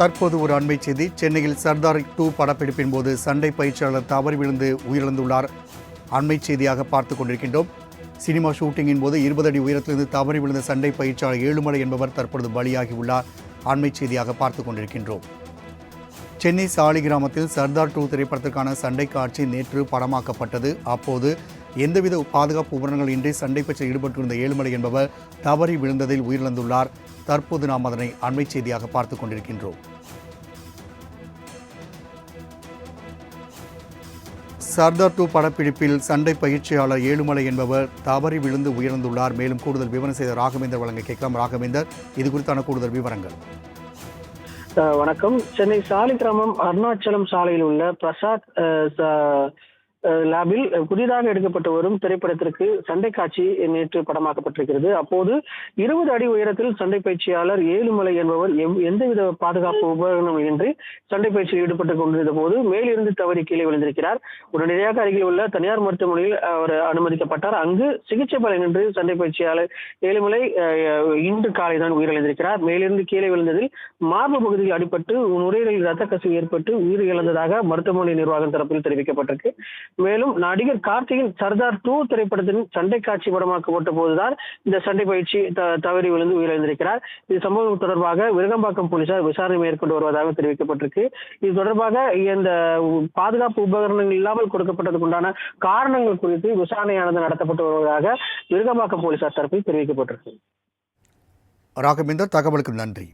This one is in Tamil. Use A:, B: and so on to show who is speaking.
A: தற்போது ஒரு அண்மை செய்தி. சென்னையில் சர்தார் டூ படப்பிடிப்பின் போது சண்டை பயிற்சியாளர் தவறி விழுந்து உயிரிழந்துள்ளார். அண்மை செய்தியாக பார்த்து கொண்டிருக்கின்றோம். சினிமா ஷூட்டிங்கின் போது இருபது அடி உயரத்திலிருந்து தவறி விழுந்த சண்டை பயிற்சியாளர் ஏழுமலை என்பவர் தற்பொழுது பலியாகியுள்ளார் அண்மை செய்தியாக பார்த்து கொண்டிருக்கின்றோம். சென்னை சாலி கிராமத்தில் சர்தார் டூ திரைப்படத்திற்கான சண்டை காட்சி நேற்று படமாக்கப்பட்டது. அப்போது எந்தவித பாதுகாப்பு உபகரணங்கள் இன்றி சண்டை பற்றி ஈடுபட்டிருந்த ஏழுமலை என்பவர் தவறி விழுந்ததில் உயிரிழந்துள்ளார். தற்போது நாம் அதனை அண்மை செய்தியாக பார்த்து கொண்டிருக்கின்றோம். சர்தார் டூ படப்பிடிப்பில் சண்டை பயிற்சியாளர் ஏழுமலை என்பவர் தவறி விழுந்து உயர்ந்துள்ளார் மேலும் கூடுதல் விவரம் செய்த ராகவேந்தர் வழங்க கேட்கலாம். ராகவேந்தர் இது குறித்தான கூடுதல் விவரங்கள்.
B: அஹ் வணக்கம். சென்னை சாலிகிராமம் அருணாச்சலம் சாலையில் உள்ள பிரசாத் அஹ், லேபில் புதிதாக எடுக்கப்பட்டு வரும் திரைப்படத்திற்கு சண்டை காட்சி நேற்று படமாக்கப்பட்டிருக்கிறது. அப்போது இருபது அடி உயரத்தில் சண்டை பயிற்சியாளர் ஏழுமலை என்பவர் எந்தவித பாதுகாப்பு உபகரணம் இன்றி சண்டை பயிற்சியில் ஈடுபட்டுக் கொண்டிருந்த போது மேலிருந்து தவறி கீழே விழுந்திருக்கிறார். உடனடியாக அருகில் உள்ள தனியார் மருத்துவமனையில் அவர் அனுமதிக்கப்பட்டார். அங்கு சிகிச்சை பலனின்றி சண்டை பயிற்சியாளர் ஏழுமலை இன்று காலை தான் உயிரிழந்திருக்கிறார். மேலிருந்து கீழே விழுந்ததில் மார்பு பகுதியில் அடிபட்டு நுரையீரலில் ரத்த கசிவு ஏற்பட்டு உயிர் இழந்ததாக மருத்துவமனை நிர்வாகம் தரப்பில் தெரிவிக்கப்பட்டிருக்கு. மேலும் நடிகர் கார்த்திகின் சர்தார் டூ திரைப்படத்தின் சண்டை காட்சி படமாக்கப்பட்ட போதுதான் இந்த சண்டை பயிற்சி த- தவறி விழுந்து உயிரிழந்திருக்கிறார். இது சம்பவம் தொடர்பாக விருகம்பாக்கம் போலீசார் விசாரணை மேற்கொண்டு வருவதாக தெரிவிக்கப்பட்டிருக்கு. இது தொடர்பாக இந்த பாதுகாப்பு உபகரணங்கள் இல்லாமல் கொடுக்கப்பட்டதுக்கு உண்டான காரணங்கள் குறித்து விசாரணையானது நடத்தப்பட்டு வருவதாக விருகம்பாக்கம் போலீசார் தரப்பில் தெரிவிக்கப்பட்டிருக்கு.
A: ராகவேந்தர் தகவலுக்கு நன்றி.